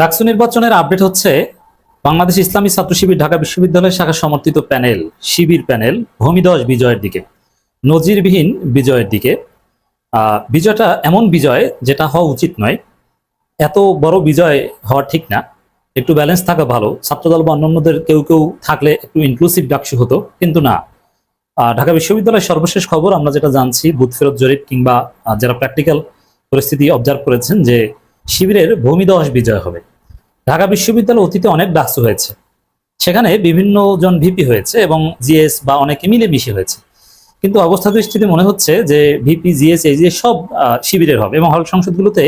ডাকসু নির্বাচনের আপডেট হচ্ছে বাংলাদেশ ইসলামী ছাত্র শিবির ঢাকা বিশ্ববিদ্যালয়ের শাখা সমর্থিত প্যানেল, শিবির প্যানেল, ভূমিদশ বিজয়ের দিকে। নজিরবিহীন বিজয়ের দিকে। বিজয়টা এমন বিজয় যেটা হওয়া উচিত নয়। এত বড় বিজয় হওয়া ঠিক না। একটু ব্যালেন্স থাকা ভালো। ছাত্রদল বা অন্যান্যদের কেউ কেউ থাকলে একটু ইনক্লুসিভ ডাকসু হতো, কিন্তু না। ঢাকা বিশ্ববিদ্যালয়ের সর্বশেষ খবর আমরা যেটা জানছি, বুথ ফেরত জরিপ কিংবা যারা প্র্যাকটিক্যাল পরিস্থিতি অবজার্ভ করেছেন যে শিবিরের ভূমিদশ বিজয় হবে। ঢাকা বিশ্ববিদ্যালয় অতীতে অনেক ডাকসু হয়েছে। সেখানে বিভিন্ন জন ভিপি হয়েছে এবং জিএস বা অনেকে মিলে মিশে হয়েছে। কিন্তু অবস্থা দৃষ্টিতে মনে হচ্ছে যে ভিপি, জিএস, এই যে সব শিবিরের হবে এবং হল সংসদগুলোতে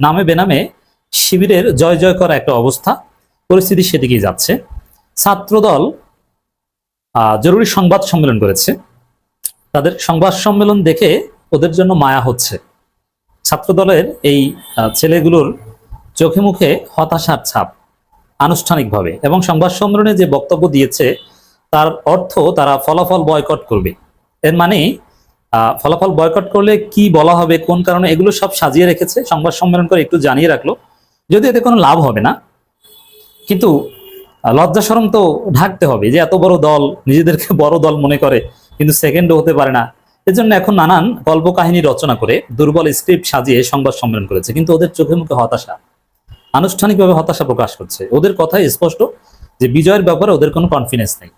নামে বেনামে শিবিরের জয় জয় করা একটা অবস্থা, পরিস্থিতি সেদিকেই যাচ্ছে। ছাত্রদল জরুরি সংবাদ সম্মেলন করেছে। তাদের সংবাদ সম্মেলন দেখে ওদের জন্য মায়া হচ্ছে। ছাত্রদলের এই ছেলেগুলোর চোখে মুখে হতাশার ছাপ আনুষ্ঠানিকভাবে এবং সংবাদ সম্মেলনে যে বক্তব্য দিয়েছে, তার অর্থ তারা ফলাফল বয়কট করবে। এর মানে ফলাফল বয়কট করলে কি বলা হবে, কোন কারণে, এগুলো সব সাজিয়ে রেখেছে সংবাদ সম্মেলন করে একটু জানিয়ে রাখল। যদি এতে কোনো লাভ হবে না, কিন্তু লজ্জা সরম তো ঢাকতে হবে যে এত বড় দল, নিজেদেরকে বড় দল মনে করে, কিন্তু সেকেন্ডও হতে পারে না। এর জন্য এখন নানান গল্প কাহিনী রচনা করে দুর্বল স্ক্রিপ্ট সাজিয়ে সংবাদ সম্মেলন করেছে। কিন্তু ওদের চোখে মুখে হতাশা। আনুষ্ঠানিকভাবে হতাশা প্রকাশ করছে। ওদের কথাই স্পষ্ট যে বিজয়ের ব্যাপারে ওদের কোনো কনফিডেন্স নেই।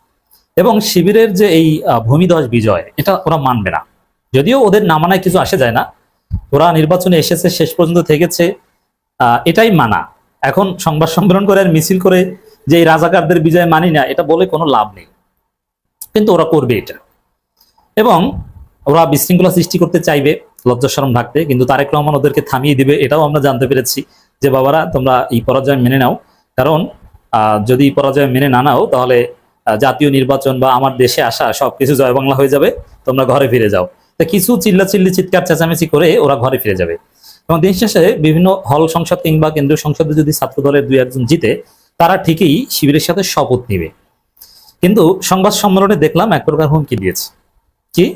এবং শিবিরের যে এই ভূমিধস বিজয়, এটা ওরা মানবে না। যদিও ওদের নামানায় কিছু আসে যায় না। ওরা নির্বাচনে এসেছে, শেষ পর্যন্ত থেকেছে। এটাই মানা। এখন সংবাদ সম্মেলন করে আর মিছিল করে যে এই রাজাকারদের বিজয় মানি না, এটা বলে কোনো লাভ নেই। কিন্তু ওরা করবে এটা। এবং ওরা বিশৃঙ্খলা সৃষ্টি করতে চাইবে, লজ্জা লজ্জাশরম ঢাকতে কিন্তু তারেক রহমান ওদেরকে থামিয়ে দিবে, এটাও আমরা জানতে পেরেছি যে, বাবারা, তোমরা এই পরাজয় মেনে নাও। কারণ যদি পরাজয় মেনে না নাও, তাহলে জাতীয় নির্বাচন বা আমার দেশে আসা সবকিছু জয় বাংলা হয়ে যাবে, তোমরা ঘরে ফিরে যাও। তা কিছু চিল্লা চিল্লি চিৎকার, চেঁচামেচি করে ওরা ঘরে ফিরে যাবে। এবং দিন শেষে বিভিন্ন হল সংসদ কিংবা কেন্দ্রীয় সংসদে যদি ছাত্র দলের দুই একজন জিতে, তারা ঠিকই শিবিরের সাথে শপথ নিবে। কিন্তু সংবাদ সম্মেলনে দেখলাম এক প্রকার হুমকি দিয়েছে। কি?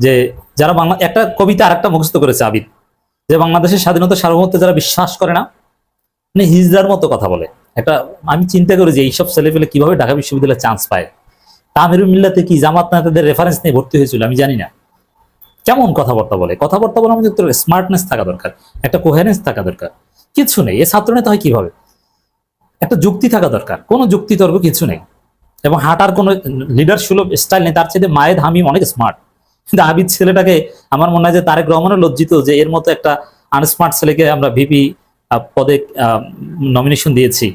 যে যারা বাংলা, একটা কবিতা আর একটা মুখস্থ করেছে আবিদ, যে বাংলাদেশের স্বাধীনতা সার্বভৌমত্বে যারা বিশ্বাস করে না মানে হিজদার মতো কথা বলে। একটা, আমি চিন্তা করি যে এইসব ছেলে পেলে কীভাবে ঢাকা বিশ্ববিদ্যালয়ে চান্স পায়? তামিরুল মিল্লাতে কি জামাত নেতাদের রেফারেন্স নিয়ে ভর্তি হয়েছিল? আমি জানি না। কেমন কথাবার্তা বলে? কথাবার্তা বলে একটু স্মার্টনেস থাকা দরকার, একটা কোহেরেন্স থাকা দরকার। কিছু নেই, এ ছাত্র নেতা হয় কীভাবে? একটা যুক্তি থাকা দরকার, কোনো যুক্তি তর্ক কিছু নেই। এবং হাঁটার কোনো লিডার সুলভ স্টাইল নেই, তার চেয়ে মায়ের হামিম অনেক স্মার্ট কিন্তু আবিদ ছেলেটাকে আমার মনে হয় যে তারেক রহমানও লজ্জিত যে এর মতো একটা আনস্মার্ট ছেলেকে আমরা ভিপি পদে নমিনেশন দিয়েছি।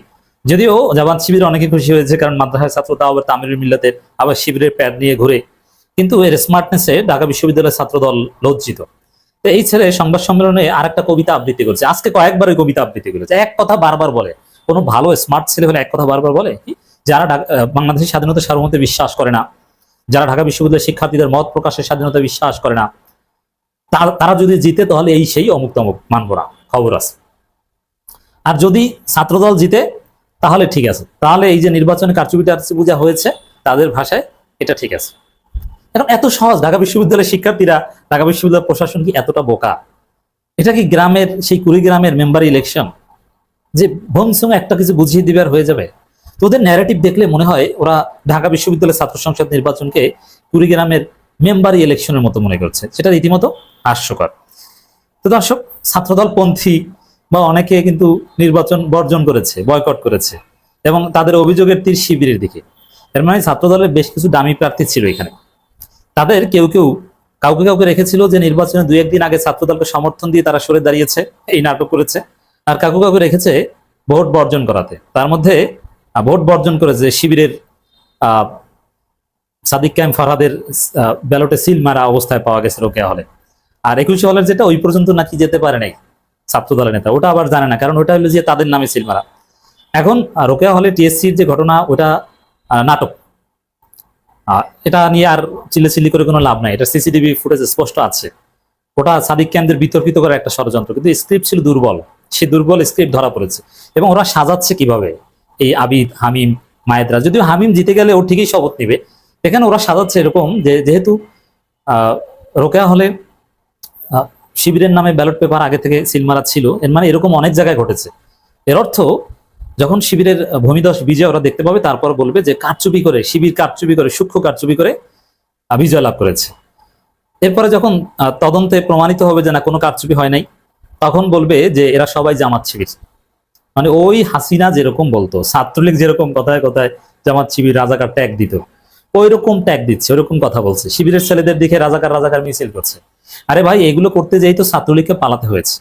যদিও জামাত শিবির অনেকে খুশি হয়েছে কারণ মাদ্রাসার ছাত্র তাও আবার তামিরুল মিল্লাতের আবার শিবিরের প্যাড নিয়ে ঘুরে। কিন্তু এর স্মার্টনেসে ঢাকা বিশ্ববিদ্যালয়ের ছাত্র দল লজ্জিত। তো এই ছেলে সংবাদ সম্মেলনে আর একটা কবিতা আবৃত্তি করেছে। আজকে কয়েকবার ওই কবিতা আবৃত্তি করেছে। এক কথা বারবার বলে, কোনো ভালো স্মার্ট ছেলে হলে এক কথা বারবার বলে? যারা বাংলাদেশের স্বাধীনতা সার্বভৌমত্বে বিশ্বাস করে না যারা ঢাকা বিশ্ববিদ্যালয়ের শিক্ষার্থীদের মত প্রকাশের স্বাধীনতা বিশ্বাস করে না তারা যদি জিতে, তাহলে এই সেই অমুক তমুক মানব না, খবর আছে। আর যদি ছাত্রদল জিতে, তাহলে ঠিক আছে। তাহলে এই যে নির্বাচনে কারচুপি পূজা হয়েছে, তাদের ভাষায় এটা ঠিক আছে। এখন এত সহজ, ঢাকা বিশ্ববিদ্যালয়ের শিক্ষার্থীরা, ঢাকা বিশ্ববিদ্যালয় প্রশাসন কি এতটা বোকা? এটা কি গ্রামের, সেই কুড়িগ্রামের মেম্বার ইলেকশন যে ভংসং একটা কিছু বুঝিয়ে দিবে আর হয়ে যাবে? তো ওদের ন্যারেটিভ দেখলে মনে হয় ওরা ঢাকা বিশ্ববিদ্যালয়ের ছাত্র সংসদ নির্বাচনকে কুড়িগ্রামের মেম্বারি ইলেকশনের মতো মনে করছে। সেটা রীতিমতো হাস্যকর। তো দর্শক ছাত্রদল পন্থী বা অনেকে কিন্তু নির্বাচন বর্জন করেছে বয়কট করেছে এবং তাদের অভিযোগের তীর শিবিরের দিকে। এর মানে ছাত্রদলের বেশ কিছু দামি প্রার্থী ছিল এখানে। তাদের কেউ কেউ কাউকে কাউকে রেখেছিল যে নির্বাচনে দুই একদিন আগে ছাত্রদলকে সমর্থন দিয়ে তারা সরে দাঁড়িয়েছে, এই নাটক করেছে। আর কাউকে কাউকে রেখেছে ভোট বর্জন করাতে। তার মধ্যে ভোট বর্জন করেছে শিবিরের আহ, সাদিক ক্যাম ফারহাদের ব্যালটে সিল মারা অবস্থায় পাওয়া গেছে রোকেয়া হলে। আর একুশে হলের যেটা ওই পর্যন্ত নাকি যেতে পারে নাই ছাত্র দলের নেতা ওটা আবার জানে না কারণ ওটা হলো যে তাদের নামে সিল মারা। এখন রোকেয়া হলে টিএসসির যে ঘটনা ওটা নাটক। এটা নিয়ে আর চিল্লাচিল্লি করে কোনো লাভ নাই। এটা সিসিটিভি ফুটেজ স্পষ্ট আছে। ওটা সাদিক ক্যামদের বিতর্কিত করার একটা ষড়যন্ত্র কিন্তু স্ক্রিপ্ট ছিল দুর্বল। সে দুর্বল স্ক্রিপ্ট ধরা পড়েছে। এবং ওরা সাজাচ্ছে কীভাবে? এই আবিদ, হামিম মায়েদরা যদিও হামিম জিতে গেলে ও ঠিকই শপথ নিবে। এখানে ওরা সাজাচ্ছে এরকম যে যেহেতু রোকেয়া হলে শিবিরের নামে ব্যালট পেপার আগে থেকে সিলমারা ছিল। এর মানে এরকম অনেক জায়গায় ঘটেছে। এর অর্থ, যখন শিবিরের ভূমিদশ বিজয় ওরা দেখতে পাবে, তারপর বলবে যে কারচুপি করে, শিবির কারচুপি করে, সূক্ষ্ম কারচুপি করে বিজয় লাভ করেছে। এরপরে যখন তদন্তে প্রমাণিত হবে যে না, কোনো কারচুপি হয় নাই, তখন বলবে যে এরা সবাই জামাত শিবির। মানে ওই হাসিনা যেরকম বলতো, ছাত্রলীগ যেরকম কথায় কথায় জামাত শিবির রাজাকার ট্যাগ দিত ওই রকম ট্যাগ দিচ্ছে ওরকম কথা বলছে, শিবিরের ছেলেদের দিকে রাজাকার রাজাকার মিছিল করছে। আরে ভাই, এগুলো করতে যেই তো ছাত্রলীগকে পালাতে হয়েছে।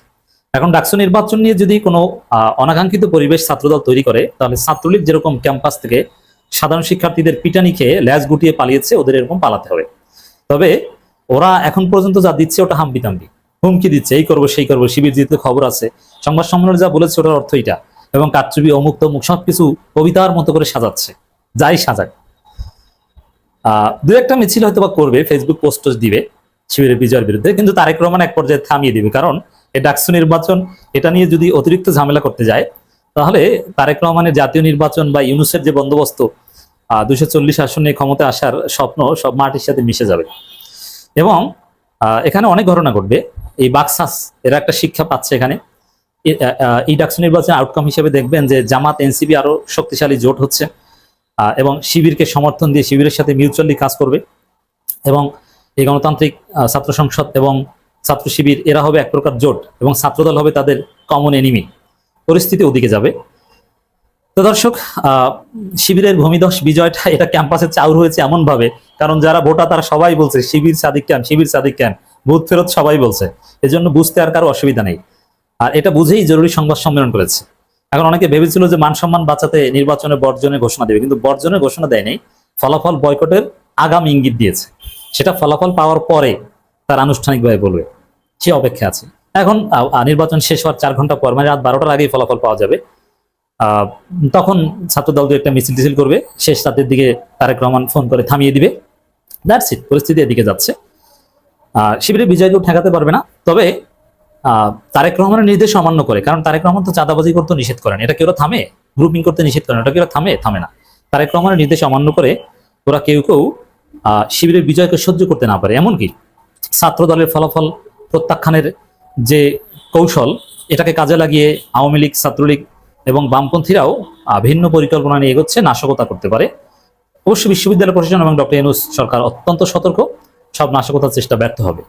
এখন ডাকসু নির্বাচন নিয়ে যদি কোনো অনাকাঙ্ক্ষিত পরিবেশ ছাত্রদল তৈরি করে, তাহলে ছাত্রলীগ যেরকম ক্যাম্পাস থেকে সাধারণ শিক্ষার্থীদের পিটানি খেয়ে ল্যাজ গুটিয়ে পালিয়েছে, ওদের এরকম পালাতে হবে। তবে ওরা এখন পর্যন্ত যা দিচ্ছে, ওটা হাম্বি তাম্বি হুমকি দিচ্ছে, এই করব, সেই করব, শিবির জিতে খবর আছে। সংবাদ সম্মেলনে যা বলেছে ওটার অর্থ এটা এবং কারচুবি অমুক তমুক সবকিছু কবিতার মতো করে সাজাচ্ছে। যাই সাজাক। দু একটা মিছিল হয়তো বা করবে ফেসবুক পোস্ট দিবে শিবিরের বিজয়ের বিরুদ্ধে, কিন্তু তারেক রহমান এক পর্যায়ে থামিয়ে দিবে। কারণ এই ডাকসু নির্বাচন, এটা নিয়ে যদি অতিরিক্ত ঝামেলা করতে যায়, তাহলে তারেক রহমানের জাতীয় নির্বাচন বা ইউনুসের যে বন্দোবস্ত দুশো চল্লিশ আসনে ক্ষমতা আসার স্বপ্ন সব মাটির সাথে মিশে যাবে। এবং এখানে অনেক ঘটনা ঘটবে। এই বাক্সাস, এরা একটা শিক্ষা পাচ্ছে এখানে। এ- ডাকসু নির্বাচনের আউটকাম হিসেবে দেখবেন যে জামাত, এনসিপি আরও শক্তিশালী জোট হচ্ছে। এবং শিবিরকে সমর্থন দিয়ে শিবিরের সাথে মিউচুয়ালি কাজ করবে। এবং এই গণতান্ত্রিক ছাত্র সংসদ এবং ছাত্র শিবির, এরা হবে এক প্রকার জোট এবং ছাত্রদল হবে তাদের কমন এনিমি পরিস্থিতি ওদিকে যাবে। তো দর্শক শিবিরের ভূমিদশ বিজয়টা, এটা ক্যাম্পাসে চাউর হয়েছে এমন ভাবে কারণ যারা ভোটার তারা সবাই বলছে, Shibir Sadiq camp Shibir Sadiq camp booth ফেরত সবাই বলছে। এজন্য বুঝতে আর কারও অসুবিধা নেই। আর এটা বুঝেই জরুরি সংবাদ সম্মেলন করেছে। এখন অনেকে ভেবেছিল যে মান সম্মান বাঁচাতে নির্বাচনে বর্জনের ঘোষণা দেবে কিন্তু বর্জনের ঘোষণা দেয়নি। ফলাফল বয়কটের আগাম ইঙ্গিত দিয়েছে। সেটা ফলাফল পাওয়ার পরে তার আনুষ্ঠানিকভাবে বলবে সে অপেক্ষা আছে। এখন নির্বাচন শেষ হওয়ার চার ঘণ্টা পর মানে রাত বারোটার আগেই ফলাফল পাওয়া যাবে। তখন ছাত্রদল দু একটা মিছিল টিছিল করবে শেষ রাতের দিকে তারেক রহমান ফোন করে থামিয়ে দিবে। দ্যাটস ইট পরিস্থিতি এদিকে যাচ্ছে। আহ, শিবিরে বিজয় ঠেকাতে পারবে না। তবে তারেক রহমানের নির্দেশ অমান্য করে, কারণ তারেক রহমান তো চাঁদাবাজি করতে নিষেধ করেন। এটা কেউ থামে? গ্রুপিং করতে নিষেধ করেন। এটা কেউ থামে? থামে না। তারেক রহমানের নির্দেশ অমান্য করে ওরা কেউ কেউ শিবিরের বিজয়কে সহ্য করতে না পারে। এমনকি ছাত্র দলের ফলাফল প্রত্যাখ্যানের যে কৌশল, এটাকে কাজে লাগিয়ে আওয়ামী লীগ, ছাত্রলীগ এবং বামপন্থীরাও ভিন্ন পরিকল্পনা নিয়ে এগোচ্ছে, নাশকতা করতে পারে। অবশ্য বিশ্ববিদ্যালয় প্রশাসন এবং ডক্টর এনুস সরকার অত্যন্ত সতর্ক। সব নাশকতার চেষ্টা ব্যর্থ হবে।